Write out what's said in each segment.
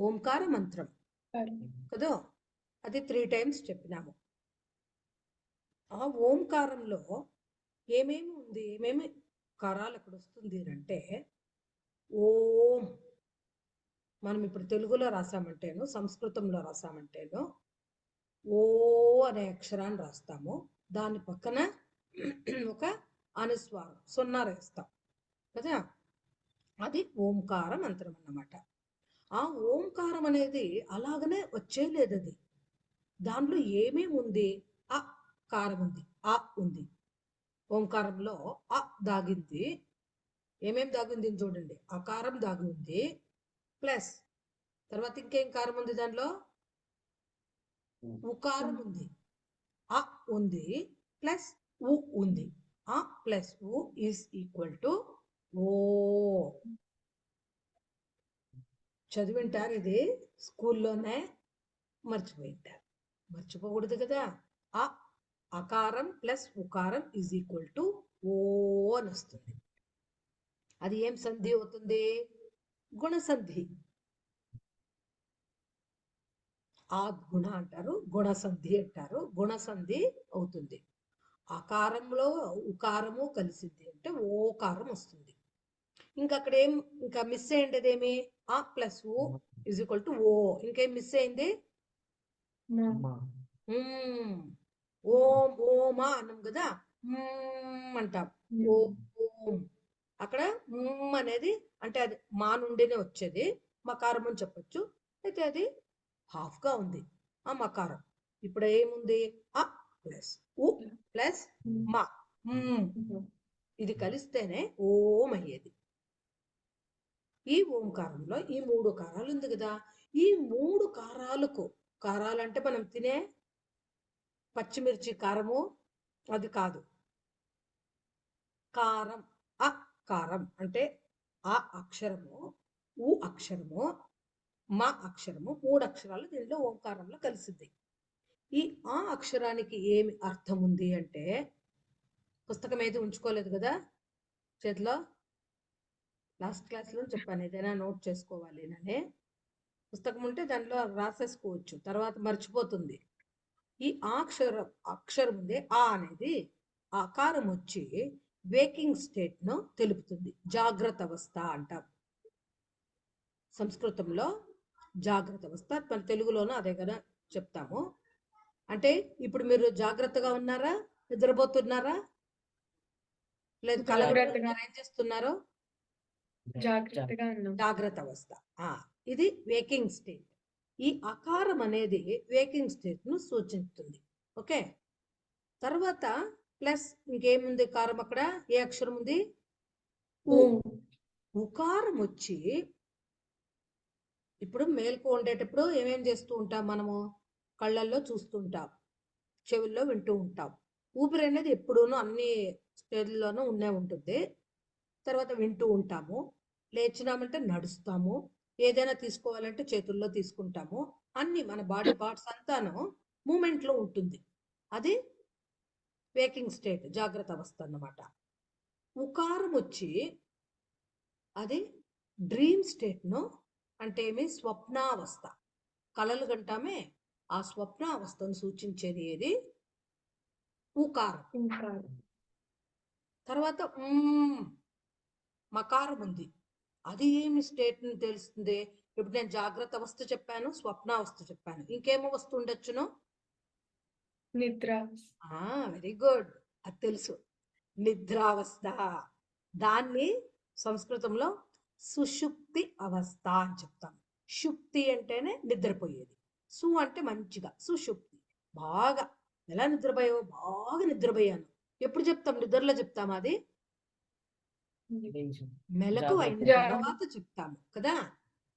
ఓంకార మంత్రం. కదా? అది త్రీ టైమ్స్ చెప్పినాము. ఆ ఓంకారంలో ఏమేమి ఉంది? ఏమేమి కారాలు అక్కడ వస్తుంది అంటే ఓం. మనం ఇప్పుడు తెలుగులో రాసామంటేను సంస్కృతంలో రాసామంటేను ఓ అనే అక్షరాన్ని రాస్తాము. దాని పక్కన ఒక అనుస్వారం సున్నా వేస్తాం కదా? అది ఓంకార మంత్రం అన్నమాట. ఆ ఓంకారం అనేది అలాగనే వచ్చేయలేదు అది దాంట్లో ఏమేమి ఉంది? ఆ కారం ఉంది. ఆ ఉంది. ఓంకారంలో ఆ దాగింది. ఏమేం దాగింది చూడండి. ఆ కారం దాగి ఉంది ప్లస్ తర్వాత ఇంకేం కారం ఉంది దానిలో ఉకారం ఉంది. అ ఉంది ప్లస్ ఉ ఉంది. ఆ ప్లస్ ఉ ఈజ్ ఈక్వల్ టు ఓ. చదివింటారు ఇది స్కూల్లోనే మర్చిపోయింటారు. మర్చిపోకూడదు కదా. ఆ అకారం ప్లస్ ఉకారం ఈజ్ ఈక్వల్ టు ఓ అని వస్తుంది. అది ఏం సంధి అవుతుంది? గుణసంధి. ఆ గుణ అంటారు గుణసంధి అంటారు గుణసంధి అవుతుంది. అకారంలో ఉకారము కలిసింది అంటే ఓకారం వస్తుంది. ఇంకా అక్కడ ఏం ఇంకా మిస్ అయ్యేది ఏమి? ఆ ప్లస్ ఓ ఇజ్ ఈక్వల్ టు ఓ ఇంకేం మిస్ అయింది. ఓం ఓమా అన్నాం కదా? అంటాం. ఓం ఓం. అక్కడ అనేది అంటే అది మా నుండినే వచ్చేది. మకారం అని చెప్పొచ్చు. అయితే అది హాఫ్గా ఉంది. ఆ మకారం ఇప్పుడు ఏముంది? అ ప్లస్ ఉ ప్లస్ మా. మ్మ్. ఇది కలిస్తేనే ఓం అయ్యేది. ఈ ఓంకారంలో ఈ మూడు కారాలు ఉంది కదా. ఈ మూడు కారాలకు కారాలు అంటే మనం తినే పచ్చిమిర్చి కారము అది కాదు. కారం అ కారం అంటే ఆ అక్షరము ఉ అక్షరము మా అక్షరము మూడు అక్షరాలు దీనిలో ఓంకారంలో కలిసింది. ఈ ఆ అక్షరానికి ఏమి అర్థం ఉంది అంటే పుస్తకం అయితే ఉంచుకోలేదు కదా. చేతిలో లాస్ట్ క్లాస్లో చెప్పాను ఏదైనా నోట్ చేసుకోవాలి అని పుస్తకం ఉంటే దాంట్లో రాసేసుకోవచ్చు తర్వాత మర్చిపోతుంది. ఈ అక్షరం అక్షరం ఉంది ఆ అనేది ఆకారం వచ్చి వేకింగ్ స్టేట్ను తెలుపుతుంది. జాగ్రత్త అవస్థ అంటాం. సంస్కృతంలో జాగ్రత్త అవస్థ మన తెలుగులోనూ అదే కదా చెప్తాము. అంటే ఇప్పుడు మీరు జాగ్రత్తగా ఉన్నారా? నిద్రపోతున్నారా? లేదు కలగడుతున్నారా ఏం చేస్తున్నారు? జాగ్రత్తగా జాగ్రత్త అవస్థ ఆ ఇది వేకింగ్ స్టేట్. ఈ అకారం అనేది వేకింగ్ స్టేట్ను సూచిస్తుంది. ఓకే? తర్వాత ప్లస్ ఇంకేముంది కారం అక్కడ? ఏ అక్షరం ఉంది? ఉకారం వచ్చి ఇప్పుడు మేల్కు ఉండేటప్పుడు ఏమేం చేస్తూ ఉంటాం మనము? కళ్ళల్లో చూస్తూ ఉంటాం. చెవుల్లో వింటూ ఉంటాం. ఊపిరి అనేది ఎప్పుడూనూ అన్ని స్టేజ్లోనూ ఉండే ఉంటుంది. తర్వాత వింటూ ఉంటాము. లేచినామంటే నడుస్తాము ఏదైనా తీసుకోవాలంటే చేతుల్లో తీసుకుంటాము. అన్ని మన బాడీ పార్ట్స్ అంతాను మూమెంట్లో ఉంటుంది. అది వేకింగ్ స్టేట్ జాగ్రత్త అవస్థ అన్నమాట. ఉకారం వచ్చి అది డ్రీమ్ స్టేట్ను అంటే ఏమి? స్వప్నావస్థ. కలలు గంటామే ఆ స్వప్నావస్థను సూచించేది ఏది? ఉకారం. తర్వాత మకారం ఉంది. అది ఏమి స్టేట్ని తెలుస్తుంది? ఇప్పుడు నేను జాగ్రత్త అవస్థ చెప్పాను స్వప్నావస్థ చెప్పాను. ఇంకేమో వస్తు ఉండొచ్చును? నిద్ర. ఆ వెరీ గుడ్ అది తెలుసు. నిద్రావస్థ. దాన్ని సంస్కృతంలో సుషుప్తి అవస్థ అని చెప్తాం. షుప్తి అంటేనే నిద్రపోయేది. సు అంటే మంచిగా. సుషుప్తి. బాగా. ఎలా నిద్రపోయావో బాగా నిద్రపోయాను. ఎప్పుడు చెప్తాం? నిద్రలో చెప్తాం అది? మెలకు అయిన. తర్వాత చెప్తాము కదా?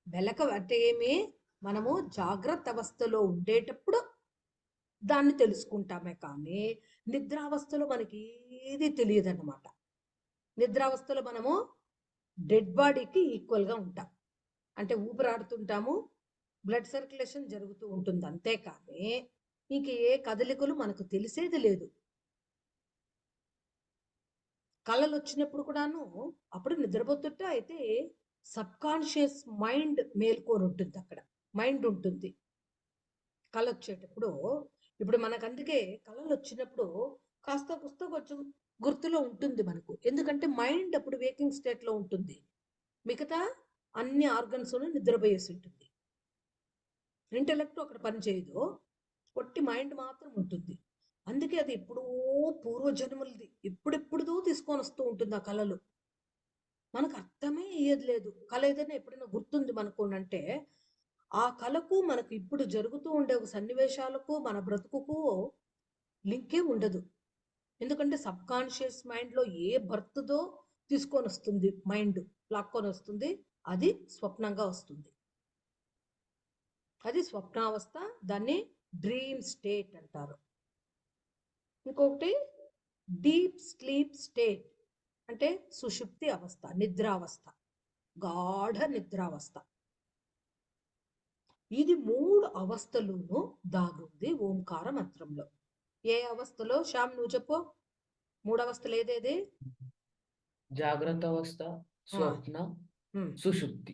మెలకు అంటే ఏమి? మనము జాగ్రత్త అవస్థలో ఉండేటప్పుడు దాన్ని తెలుసుకుంటామే కానీ నిద్రావస్థలో మనకి ఏది తెలియదు అనమాట నిద్రావస్థలో మనము డెడ్ బాడీకి ఈక్వల్గా ఉంటాం. అంటే ఊపిరాడుతుంటాము బ్లడ్ సర్క్యులేషన్ జరుగుతూ ఉంటుంది అంతేకాని ఇంక ఏ కదలికలు మనకు తెలిసేది లేదు. కళలు వచ్చినప్పుడు కూడాను అప్పుడు నిద్రపోతుంటే అయితే సబ్ కాన్షియస్ మైండ్ మేల్కొని ఉంటుంది అక్కడ. మైండ్ ఉంటుంది. కళ వచ్చేటప్పుడు ఇప్పుడు మనకు అందుకే కళలు వచ్చినప్పుడు కాస్త కుస్త కొంచెం గుర్తులో ఉంటుంది మనకు. ఎందుకంటే మైండ్ అప్పుడు వేకింగ్ స్టేట్లో ఉంటుంది. మిగతా అన్ని ఆర్గన్స్ నిద్రపోయేసి ఉంటుంది. ఇంటెలెక్ట్ అక్కడ పని చేయదు. మైండ్ మాత్రం ఉంటుంది. అందుకే అది ఎప్పుడో పూర్వజన్మలది. తీసుకొని వస్తూ ఉంటుంది ఆ కళలు. మనకు అర్థమే అయ్యేది లేదు. కళ ఏదైనా ఎప్పుడైనా గుర్తుంది మనకు అంటే ఆ కళకు మనకు ఇప్పుడు జరుగుతూ ఉండే ఒక సన్నివేశాలకు మన బ్రతుకుకు లింకే ఉండదు. ఎందుకంటే సబ్ కాన్షియస్ మైండ్లో ఏ బర్త్దో తీసుకొని వస్తుంది మైండ్. లాక్కొని వస్తుంది అది స్వప్నంగా వస్తుంది. అది స్వప్నావస్థ దాన్ని డ్రీమ్ స్టేట్ అంటారు. ఇంకొకటి డీప్ స్లీప్ స్టేట్ అంటే సుషుప్తి అవస్థ నిద్రావస్థ గాఢ నిద్రావస్థ. ఇది మూడు అవస్థలోనూ దాగుంది ఓంకార మంత్రంలో. ఏ అవస్థలో? శ్యామ్ నువ్వు చెప్పు. మూడు అవస్థలు ఏదేది? జాగ్రత్త అవస్థ స్వప్న సుషుప్తి.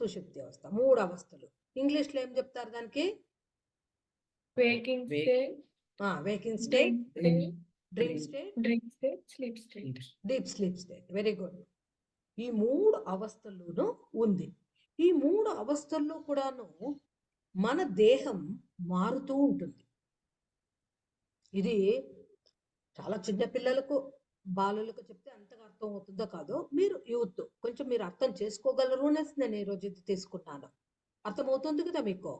సుషుప్తి అవస్థ మూడు అవస్థలు. ఇంగ్లీష్లో ఏం చెప్తారు దానికి? Waking waking state. Dream dream. State dream state sleep state deep sleep state very good ఈ మూడు అవస్థల్లోనూ ఉంది. ఈ మూడు అవస్థల్లో కూడాను మన దేహం మారుతూ ఉంటుంది. ఇది చాలా చిన్న పిల్లలకు బాలులకు చెప్తే అంతగా అర్థం అవుతుందో కాదో మీరు యూత్ కొంచెం మీరు అర్థం చేసుకోగలరు అనేసి నేను ఈరోజు ఇది తీసుకున్నాను. అర్థమవుతుంది కదా మీకు?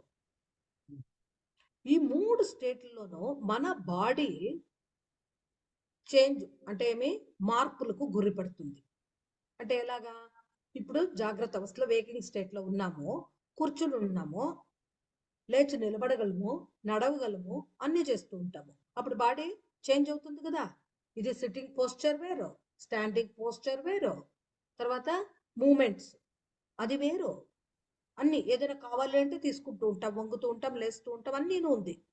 ఈ మూడు స్టేట్లలోనూ మన బాడీ చేంజ్ అంటే ఏమి? మార్పులకు గురిపడుతుంది అంటే ఎలాగా? ఇప్పుడు జాగ్రత్త అవస్థలో వేకింగ్ స్టేట్లో ఉన్నాము కూర్చుని ఉన్నాము లేచి నిలబడగలము నడవగలము అన్నీ చేస్తూ ఉంటాము. అప్పుడు బాడీ చేంజ్ అవుతుంది కదా? ఇది సిట్టింగ్ పోస్చర్ వేరు స్టాండింగ్ పోస్చర్ వేరు. తర్వాత మూమెంట్స్ అది వేరు. అన్ని ఏదైనా కావాలి అంటే తీసుకుంటూ ఉంటాం వంగుతూ ఉంటాం లేస్తూ ఉంటాం అన్నీను ఉంది.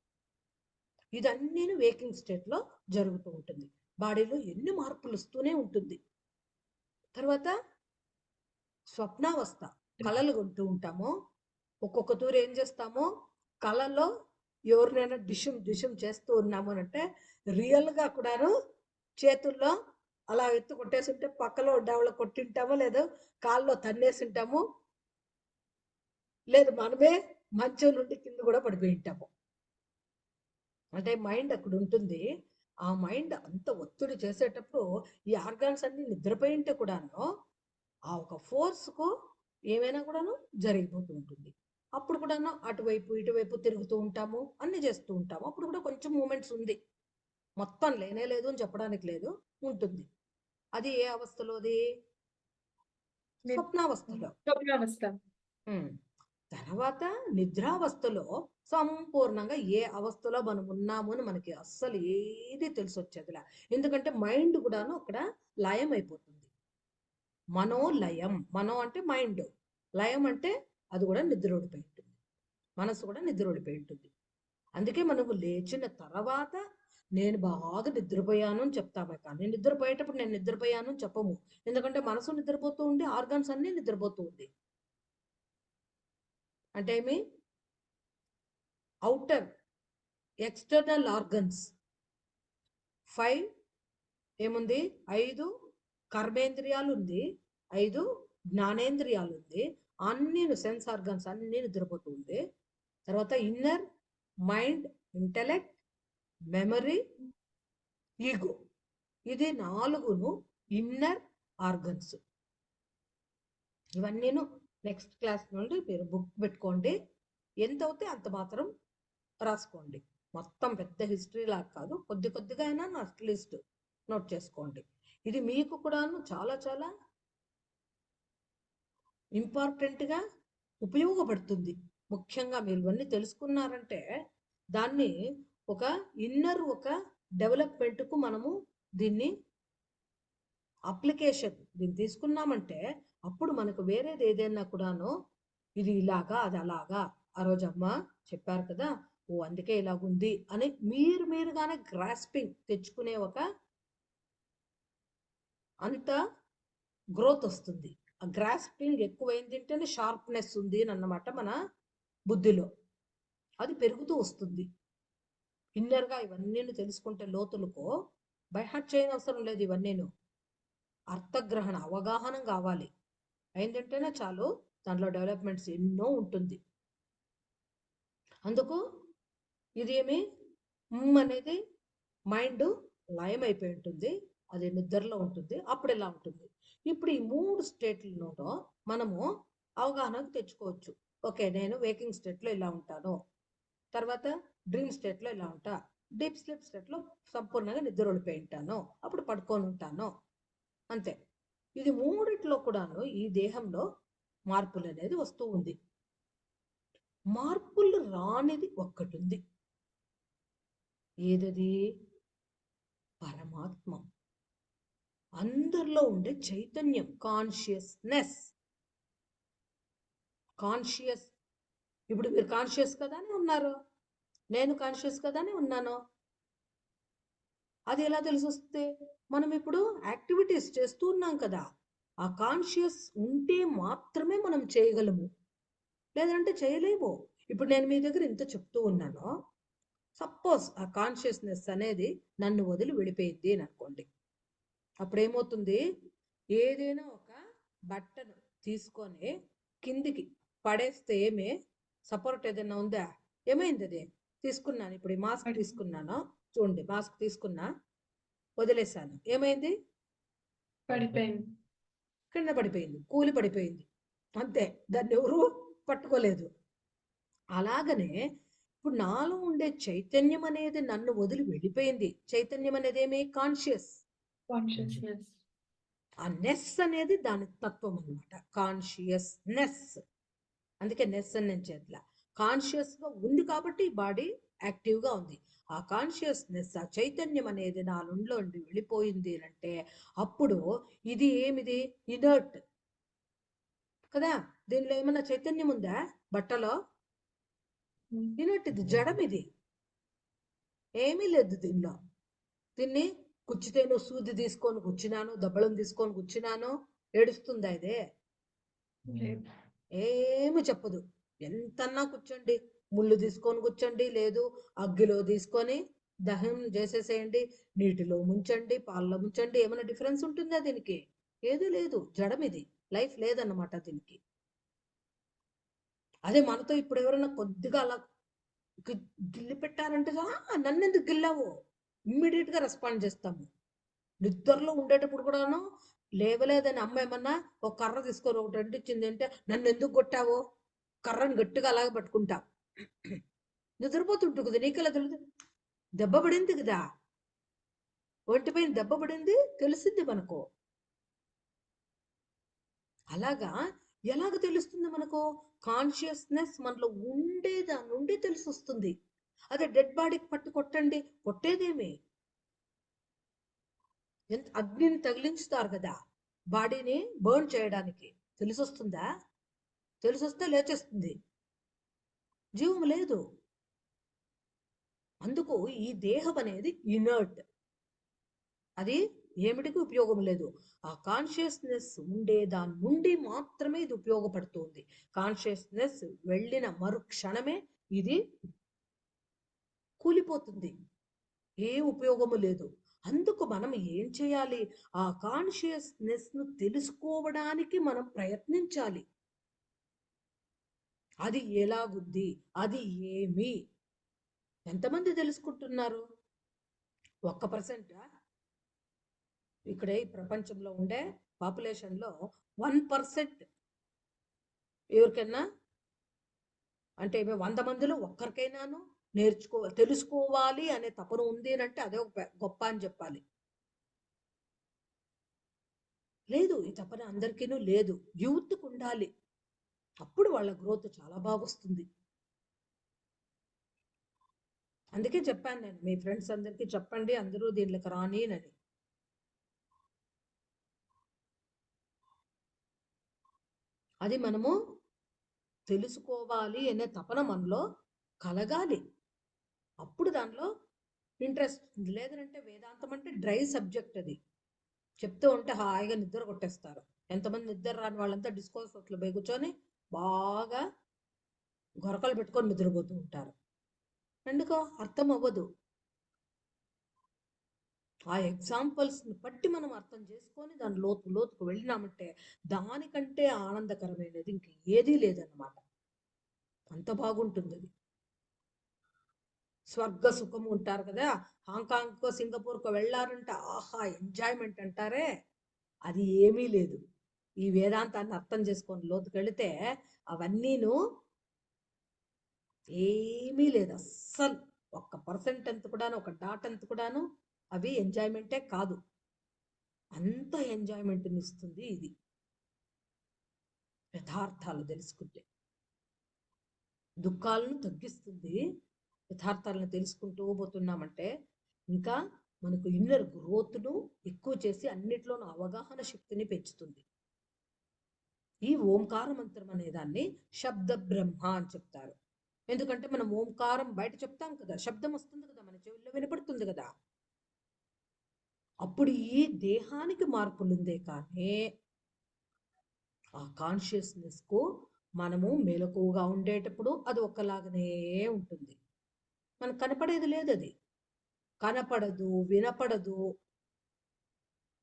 ఇదన్నీను వేకింగ్ స్టేట్లో జరుగుతూ ఉంటుంది. బాడీలో ఎన్ని మార్పులు వస్తూనే ఉంటుంది. తర్వాత స్వప్నావస్థ. కళలు కొంటూ ఉంటాము. ఒక్కొక్క తూరు ఏం చేస్తామో? కళలో ఎవరినైనా డిషం డిషం చేస్తూ ఉన్నాము అని అంటే రియల్గా కూడాను చేతుల్లో అలా ఎత్తు కొట్టేసి ఉంటే పక్కలో డవల కొట్టింటామో లేదో కాల్లో తన్నేసి ఉంటాము లేదు మనమే మంచం నుండి కింద కూడా పడిపోయి ఉంటాము. అంటే మైండ్ అక్కడ ఉంటుంది. ఆ మైండ్ అంత ఒత్తిడి చేసేటప్పుడు ఈ ఆర్గాన్స్ అన్ని నిద్రపోయి ఉంటే కూడాను ఆ ఒక ఫోర్స్కు ఏమైనా కూడాను జరిగిపోతూ ఉంటుంది. అప్పుడు కూడాను అటువైపు ఇటువైపు తిరుగుతూ ఉంటాము అన్ని చేస్తూ ఉంటాము. అప్పుడు కూడా కొంచెం మూమెంట్స్ ఉంది. మొత్తం లేనే లేదు అని చెప్పడానికి లేదు ఉంటుంది. అది ఏ అవస్థలోది. స్వప్నావస్థలో. స్వప్నావస్థ. తర్వాత నిద్రావస్థలో సంపూర్ణంగా ఏ అవస్థలో మనం ఉన్నాము అని మనకి అస్సలు ఏది తెలిసి వచ్చేదిలా ఎందుకంటే మైండ్ కూడాను అక్కడ లయం అయిపోతుంది మనో లయం మనో అంటే మైండ్. లయం అంటే అది కూడా నిద్ర ఓడిపోయి ఉంటుంది మనసు కూడా నిద్ర ఓడిపోయి ఉంటుంది అందుకే మనము లేచిన తర్వాత నేను బాగా నిద్రపోయాను అని చెప్తామే కానీ నిద్రపోయేటప్పుడు నేను నిద్రపోయాను అని చెప్పము. ఎందుకంటే మనసు నిద్రపోతూ ఉంది ఆర్గాన్స్ అన్నీ నిద్రపోతూ ఉంది. అంటే ఏమి? అవుటర్ ఎక్స్టర్నల్ ఆర్గన్స్ ఫైవ్ ఏముంది? ఐదు కర్మేంద్రియాలు ఉంది ఐదు జ్ఞానేంద్రియాలు ఉంది అన్ని సెన్స్ ఆర్గన్స్ అన్ని నిద్రపోతూ ఉంది తర్వాత inner mind intellect memory ego ఇది నాలుగును ఇన్నర్ ఆర్గన్స్ ఇవన్నీను నెక్స్ట్ క్లాస్ నుండి మీరు బుక్ పెట్టుకోండి. ఎంత అవుతే అంత మాత్రం రాసుకోండి. మొత్తం పెద్ద హిస్టరీ లాగా కాదు. కొద్ది కొద్దిగా అయినా అట్లీస్ట్ నోట్ చేసుకోండి. ఇది మీకు కూడాను చాలా చాలా ఇంపార్టెంట్గా ఉపయోగపడుతుంది. ముఖ్యంగా మీరు ఇవన్నీ తెలుసుకున్నారంటే దాన్ని ఒక ఇన్నర్ ఒక డెవలప్మెంట్కు మనము దీన్ని అప్లికేషన్ దీన్ని తీసుకున్నామంటే అప్పుడు మనకు వేరేది ఏదైనా కూడాను ఇది ఇలాగా అది అలాగా ఆ రోజు అమ్మ చెప్పారు కదా. ఓ అందుకే ఇలాగుంది అని మీరు మీరుగానే గ్రాస్పింగ్ తెచ్చుకునే ఒక అంత గ్రోత్ వస్తుంది. ఆ గ్రాస్పింగ్ ఎక్కువైంది అంటేనే షార్ప్నెస్ ఉంది అని అన్నమాట మన బుద్ధిలో. అది పెరుగుతూ వస్తుంది. ఇన్నర్గా ఇవన్నీ తెలుసుకుంటే లోతులకో బైహార్ట్ చేయని అవసరం లేదు ఇవన్నీను. అర్థగ్రహణ అవగాహన కావాలి. అయిందంటేనే చాలు దాంట్లో డెవలప్మెంట్స్ ఎన్నో ఉంటుంది. అందుకు ఇదేమి మ్ అనేది మైండ్ లయం అయిపోయి ఉంటుంది. అది నిద్రలో ఉంటుంది. అప్పుడు ఇలా ఉంటుంది? ఇప్పుడు ఈ మూడు స్టేట్లలోనూ మనము అవగాహనకు తెచ్చుకోవచ్చు. ఓకే నేను వేకింగ్ స్టేట్లో ఇలా ఉంటాను. తర్వాత డ్రీమ్ స్టేట్లో ఇలా ఉంటా. డీప్ స్లీప్ స్టేట్లో సంపూర్ణంగా నిద్ర ఒడిపోయి ఉంటాను. అప్పుడు పడుకొని ఉంటాను. అంతే. ఇది మూడిట్లో కూడాను ఈ దేహంలో మార్పులు అనేది వస్తూ ఉంది. మార్పులు రానిది ఒక్కటి ఉంది ఏదది? పరమాత్మ. అందరిలో ఉండే చైతన్యం కాన్షియస్నెస్ కాన్షియస్ ఇప్పుడు మీరు కాన్షియస్ కదానే ఉన్నారు. నేను కాన్షియస్ కదానే ఉన్నాను. అది ఎలా తెలిసి వస్తే మనం ఇప్పుడు యాక్టివిటీస్ చేస్తూ ఉన్నాం కదా. ఆ కాన్షియస్ ఉంటే మాత్రమే మనం చేయగలము. లేదంటే చేయలేము. ఇప్పుడు నేను మీ దగ్గర ఇంత చెప్తూ ఉన్నాను. సపోజ్ ఆ కాన్షియస్నెస్ అనేది నన్ను వదిలి వెళ్ళిపోయింది అని అనుకోండి. అప్పుడు ఏమవుతుంది ఏదైనా ఒక బట్టను తీసుకొని కిందికి పడేస్తే ఏమే? సపోర్ట్ ఏదైనా ఉందా? ఏమైంది అది? తీసుకున్నాను. ఇప్పుడు ఈ మాస్క్. తీసుకున్నాను. చూడండి మాస్క్ తీసుకున్నా వదిలేసాను ఏమైంది? పడిపోయింది. కింద పడిపోయింది. కూలి పడిపోయింది. అంతే. దాన్ని ఎవరు పట్టుకోలేదు. అలాగనే ఇప్పుడు నాలో ఉండే చైతన్యం అనేది నన్ను వదిలి వెళ్ళిపోయింది. చైతన్యం అనేది ఏమి? కాన్షియస్. కాన్షియస్నెస్ ఆ నెస్ అనేది దాని తత్వం అనమాట కాన్షియస్నెస్. అందుకే నెస్ అని నేను చేతల కాన్షియస్గా ఉంది కాబట్టి బాడీ యాక్టివ్గా ఉంది. ఆ కాన్షియస్నెస్ ఆ చైతన్యం అనేది నా నుండి వెళ్ళిపోయింది అంటే అప్పుడు ఇది ఏమిది? ఇనర్ట్. కదా? దీనిలో ఏమన్నా చైతన్యం ఉందా? బట్టలో? ఇనర్ట్ ఇది జడం ఇది ఏమీ లేదు దీనిలో. దీన్ని కుచ్చితేను సూది తీసుకొని కూర్చున్నాను దబ్బళం తీసుకొని కూర్చున్నాను ఏడుస్తుందా ఇదే? ఏమి చెప్పదు. ఎంతన్నా కూర్చోండి. ముళ్ళు తీసుకొని కూర్చోండి లేదు అగ్గిలో తీసుకొని దహనం చేసేసేయండి నీటిలో ముంచండి పాలలో ముంచండి ఏమైనా డిఫరెన్స్ ఉంటుందా దీనికి? ఏది లేదు. జడం ఇది లైఫ్ లేదన్నమాట దీనికి. అదే మనతో ఇప్పుడు ఎవరైనా కొద్దిగా అలా గి- గిల్లి పెట్టారంటే నన్ను ఎందుకు గిల్లావు? ఇమ్మీడియట్గా రెస్పాండ్ చేస్తాము. నిద్రలో ఉండేటప్పుడు కూడాను లేవలేదని అమ్మ ఏమన్నా ఒక కర్ర తీసుకొని ఒకటి అంటించింది అంటే నన్ను ఎందుకు కొట్టావు? కర్రను గట్టిగా అలాగే పట్టుకుంటా. నిద్రపోతుంటుంది నీకెలా తెలుసు? దెబ్బ పడింది కదా. ఒంటిపైన దెబ్బ పడింది తెలిసింది మనకు. అలాగా ఎలాగ తెలుస్తుంది మనకు? కాన్షియస్నెస్ మనలో ఉండే దాని నుండి తెలుసొస్తుంది. అదే డెడ్ బాడీకి పట్టు కొట్టండి కొట్టేదేమి? ఎంత అగ్నిని తగిలించుతారు కదా? బాడీని బర్న్ చేయడానికి. తెలిసొస్తుందా? తెలిసొస్తే లేచేస్తుంది. జీవం లేదు. అందుకు ఈ దేహం అనేది ఇనర్ట్ అది ఏమిటికి ఉపయోగం లేదు? ఆ కాన్షియస్నెస్ ఉండే దాని నుండి మాత్రమే ఇది ఉపయోగపడుతుంది. కాన్షియస్నెస్ వెళ్ళిన మరుక్షణమే ఇది కూలిపోతుంది. ఏ ఉపయోగము లేదు. అందుకు మనం ఏం చేయాలి? ఆ కాన్షియస్నెస్ను తెలుసుకోవడానికి మనం ప్రయత్నించాలి. అది ఎలాగుంది? అది ఏమి? ఎంతమంది తెలుసుకుంటున్నారు? ఒక్క పర్సెంట్ ఇక్కడే ఈ ప్రపంచంలో ఉండే పాపులేషన్లో వన్ పర్సెంట్ ఎవరికైనా అంటే మేము వంద మందిలో ఒక్కరికైనాను నేర్చుకో తెలుసుకోవాలి అనే తపన ఉంది అంటే అదే ఒక గొప్ప అని చెప్పాలి. లేదు ఈ తపన అందరికీనూ లేదు. యూత్కు ఉండాలి. అప్పుడు వాళ్ళ గ్రోత్ చాలా బాగా వస్తుంది అందుకే చెప్పాను నేను మీ ఫ్రెండ్స్ అందరికీ చెప్పండి అందరూ దీనిలోకి రాని అని. అది మనము తెలుసుకోవాలి అనే తపన మనలో కలగాలి. అప్పుడు దానిలో ఇంట్రెస్ట్ లేదంటే వేదాంతం అంటే డ్రై సబ్జెక్ట్ అది. చెప్తూ ఉంటే హాయిగా నిద్ర కొట్టేస్తారు. ఎంతమంది నిద్ర రాని వాళ్ళంతా డిస్కోస్ అట్లా పోయి కూర్చొని బాగా గొరకలు పెట్టుకొని నిద్రపోతూ ఉంటారు. ఎందుకో అర్థం అవ్వదు. ఆ ఎగ్జాంపుల్స్ని బట్టి మనం అర్థం చేసుకొని దాని లోతు లోతుకు వెళ్ళినామంటే దానికంటే ఆనందకరమైనది ఇంక ఏదీ లేదన్నమాట. అంత బాగుంటుంది అది. స్వర్గ సుఖం ఉంటారు కదా హాంకాంగ్కో సింగపూర్కో వెళ్ళారంటే ఆహా ఎంజాయ్మెంట్ అంటారే. అది ఏమీ లేదు. ఈ వేదాంతాన్ని అర్థం చేసుకొని లోతుకెళితే అవన్నీను ఏమీ లేదు అస్సలు. ఒక్క పర్సెంట్ ఎంత కూడాను ఒక డాట్ ఎంత కూడాను అవి ఎంజాయ్మెంటే కాదు. అంత ఎంజాయ్మెంట్ని ఇస్తుంది ఇది. యథార్థాలు తెలుసుకుంటే. దుఃఖాలను తగ్గిస్తుంది. యథార్థాలను తెలుసుకుంటూ పోతున్నామంటే ఇంకా మనకు ఇన్నర్ గ్రోత్ను ఎక్కువ చేసి అన్నిట్లోనూ అవగాహన శక్తిని పెంచుతుంది. ఈ ఓంకార మంత్రం అనే దాన్ని శబ్ద బ్రహ్మ అని చెప్తారు. ఎందుకంటే మనం ఓంకారం బయట చెప్తాం కదా శబ్దం వస్తుంది కదా మన చెవుల్లో వినపడుతుంది కదా. అప్పుడు ఈ దేహానికి మార్పులుందే కానీ ఆ కాన్షియస్నెస్కు మనము మెలకువగా ఉండేటప్పుడు అది ఒక్కలాగానే ఉంటుంది. మనకు కనపడేది లేదు అది. కనపడదు వినపడదు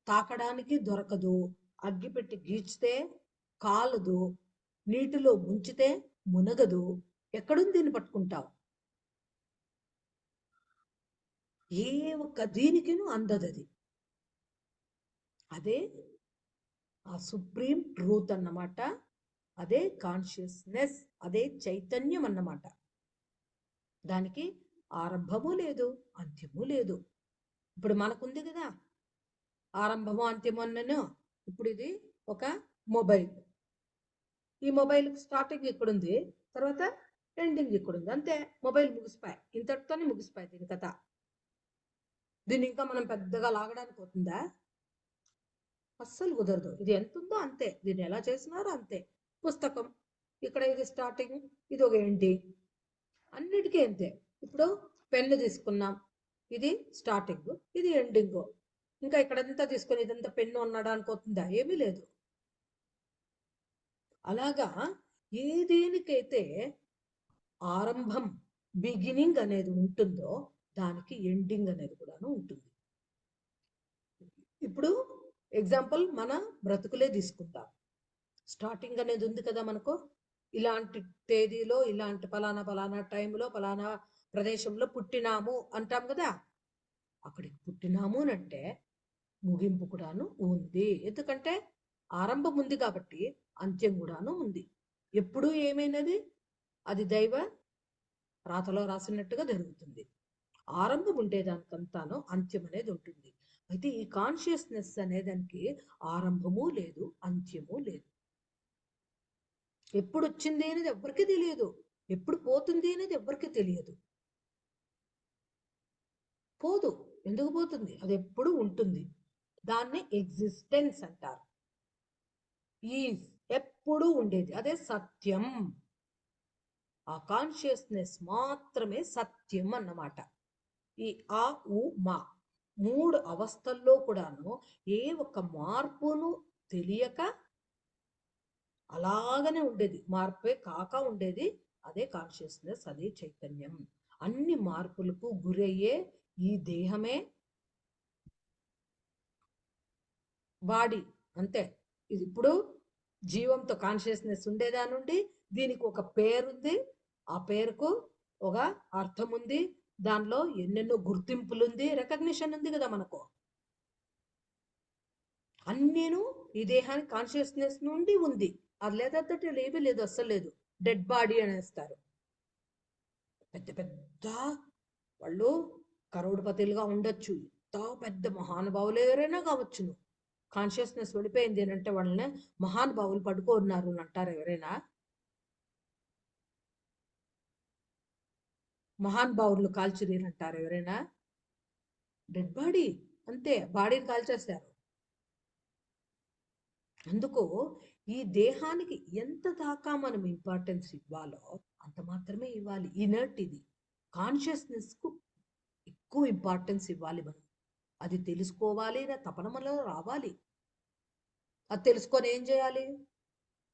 తాకడానికి దొరకదు. అగ్గిపెట్టి గీచితే కాలదు నీటిలో ముంచితే మునగదు. ఎక్కడుంది దీన్ని పట్టుకుంటావు? ఏ ఒక్క దీనికిను అందదు అది అదే ఆ సుప్రీం ట్రూత్ అన్నమాట. అదే కాన్షియస్నెస్ అదే చైతన్యం అన్నమాట. దానికి ఆరంభము లేదు అంత్యము లేదు. ఇప్పుడు మనకుంది కదా ఆరంభము అంత్యము అన్నను. ఇప్పుడు ఇది ఒక మొబైల్. ఈ మొబైల్ స్టార్టింగ్ ఇక్కడ ఉంది తర్వాత ఎండింగ్ ఇక్కడ ఉంది అంతే మొబైల్ ముగిసిపోయి ఇంతటితోనే ముగిసిపోయి దీని కథ. దీన్ని ఇంకా మనం పెద్దగా లాగడానికి అవుతుందా? అస్సలు కుదరదు. ఇది ఎంత ఉందో అంతే. దీన్ని ఎలా చేసినారో అంతే. పుస్తకం ఇక్కడ ఇది స్టార్టింగ్ ఇది ఒక ఎండింగ్ అన్నిటికీ అంతే. ఇప్పుడు పెన్ను తీసుకున్నాం. ఇది స్టార్టింగ్ ఇది ఎండింగ్ ఇంకా ఇక్కడంతా తీసుకొని ఇదంతా పెన్ను ఉన్నాడా అనుకోతుందా? ఏమీ లేదు. అలాగా ఏ దేనికైతే ఆరంభం బిగినింగ్ అనేది ఉంటుందో దానికి ఎండింగ్ అనేది కూడాను ఉంటుంది. ఇప్పుడు ఎగ్జాంపుల్ మన బ్రతుకులే తీసుకుందాం స్టార్టింగ్ అనేది ఉంది కదా మనకు. ఇలాంటి తేదీలో ఇలాంటి ఫలానా ఫలానా టైంలో పలానా ప్రదేశంలో పుట్టినాము అంటాం కదా. అక్కడికి పుట్టినాము అని అంటే ముగింపు కూడాను ఉంది. ఎందుకంటే ఆరంభం ఉంది కాబట్టి అంత్యం కూడాను ఉంది. ఎప్పుడు ఏమైనది? అది దైవ రాతలో రాసినట్టుగా జరుగుతుంది. ఆరంభం ఉండేదానికంతాను అంత్యం అనేది ఉంటుంది. అయితే ఈ కాన్షియస్నెస్ అనేదానికి ఆరంభము లేదు అంత్యము లేదు. ఎప్పుడు వచ్చింది అనేది ఎవరికి తెలియదు. ఎప్పుడు పోతుంది అనేది ఎవరికి తెలియదు. పోదు. ఎందుకు పోతుంది? అది ఎప్పుడు ఉంటుంది. దాన్ని ఎగ్జిస్టెన్స్ అంటారు. ఈజ్ ఎప్పుడు ఉండేది. అదే సత్యం. ఆ కాన్షియస్నెస్ మాత్రమే సత్యం అన్నమాట. ఈ ఆ ఉ మా. మూడు అవస్థల్లో కూడాను ఏ ఒక్క మార్పును తెలియక అలాగనే ఉండేది. మార్పే కాక ఉండేది. అదే కాన్షియస్నెస్ అదే చైతన్యం. అన్ని మార్పులకు గురయ్యే ఈ దేహమే బాడీ అంతే. ఇది ఇప్పుడు జీవంతో కాన్షియస్నెస్ ఉండేదా నుండి దీనికి ఒక పేరుంది. ఆ పేరుకు ఒక అర్థం ఉంది దానిలో ఎన్నెన్నో గుర్తింపులు ఉంది రికగ్నిషన్ ఉంది కదా మనకు. అన్నీను ఈ దేహానికి కాన్షియస్నెస్ నుండి ఉంది. అది లేదంటే ఏమీ లేదు అస్సలు లేదు. డెడ్ బాడీ అనేస్తారు. పెద్ద పెద్ద వాళ్ళు కరోడుపతిలుగా ఉండొచ్చు. ఎంత పెద్ద మహానుభావులు ఎవరైనా కావచ్చును. కాన్షియస్నెస్ వెళ్ళిపోయింది ఏంటంటే అంటే వాళ్ళని మహానుభావులు పడుకోన్నారు అని అంటారు ఎవరైనా. మహానుభావులు కాల్చిరీరు అంటారు ఎవరైనా? Dead body? అంతే బాడీని కాల్చేస్తారు అందుకు ఈ దేహానికి ఎంత దాకా మనం ఇంపార్టెన్స్ ఇవ్వాలో అంత మాత్రమే ఇవ్వాలి. ఇనర్ట్ ఇది. కాన్షియస్నెస్కు ఎక్కువ ఇంపార్టెన్స్ ఇవ్వాలి మనం. అది తెలుసుకోవాలి నా తపన మనలో రావాలి. అది తెలుసుకొని ఏం చేయాలి?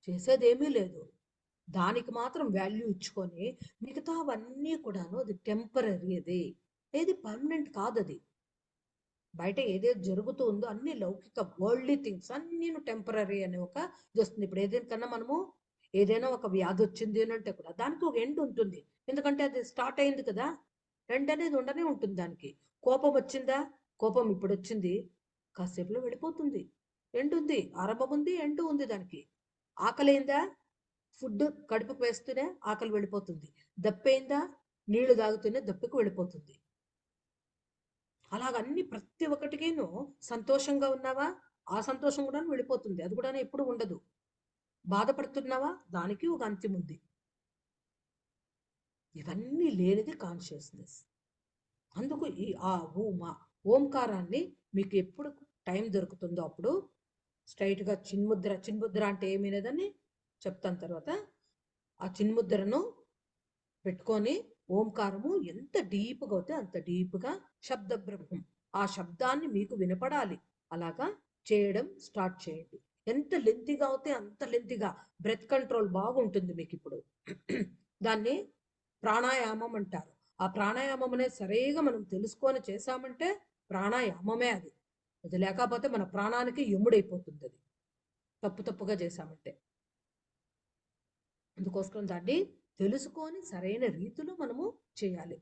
చేసేది ఏమీ లేదు. దానికి మాత్రం వాల్యూ ఇచ్చుకొని మిగతావన్నీ కూడాను అది టెంపరీ అది. ఏది పర్మనెంట్ కాదు అది బయట ఏదైతే జరుగుతూ ఉందో అన్ని లౌకిక వరల్డ్లీ థింగ్స్ అన్నీ టెంపరీ అనే ఒక ఇది వస్తుంది. ఇప్పుడు ఏదైనా మనము ఏదైనా ఒక వ్యాధి వచ్చింది అని అంటే కూడా దానికి ఒక ఎండ్ ఉంటుంది. ఎందుకంటే అది స్టార్ట్ అయింది కదా. ఎండ్ అనేది ఉండనే ఉంటుంది దానికి. కోపం వచ్చిందా? కోపం ఇప్పుడు వచ్చింది. కాసేపులో వెళ్ళిపోతుంది. ఎండ్ ఉంది. ఆరంభం ఉంది ఎండ్ ఉంది దానికి. ఆకలి అయిందా ఫుడ్ కడుపుకు వేస్తూనే ఆకలి వెళ్ళిపోతుంది. దప్పైందా? నీళ్ళు తాగుతూనే దప్పికి వెళ్ళిపోతుంది. అలాగ అన్ని ప్రతి ఒక్కటికేను సంతోషంగా ఉన్నావా? ఆ సంతోషం కూడా వెళ్ళిపోతుంది. అది కూడా ఎప్పుడు ఉండదు. బాధపడుతున్నావా? దానికి ఒక అంత్యం ఉంది. ఇవన్నీ లేనిది కాన్షియస్నెస్ అందుకు ఈ ఆ ఊమా ఓంకారాన్ని మీకు ఎప్పుడు టైం దొరుకుతుందో అప్పుడు స్ట్రైట్గా చిన్ముద్ర చిన్ముద్ర అంటే ఏమీ లేదని చెప్తాను తర్వాత ఆ చిన్ముద్రను పెట్టుకొని ఓంకారము ఎంత డీప్గా అవుతే అంత డీప్గా శబ్ద బ్రహ్మం ఆ శబ్దాన్ని మీకు వినపడాలి. అలాగా చేయడం స్టార్ట్ చేయండి. ఎంత లెంతిగా అవుతే అంత లెంతిగా బ్రెత్ కంట్రోల్ బాగుంటుంది మీకు ఇప్పుడు. దాన్ని ప్రాణాయామం అంటారు. ఆ ప్రాణాయామం అనేది సరిగా మనం తెలుసుకొని చేశామంటే ప్రాణాయామమే అది. అది లేకపోతే మన ప్రాణానికి ఎముడైపోతుంది అది. తప్పు తప్పుగా చేశామంటే. అందుకోసం దాన్ని తెలుసుకొని సరైన రీతిలో మనము చేయాలి.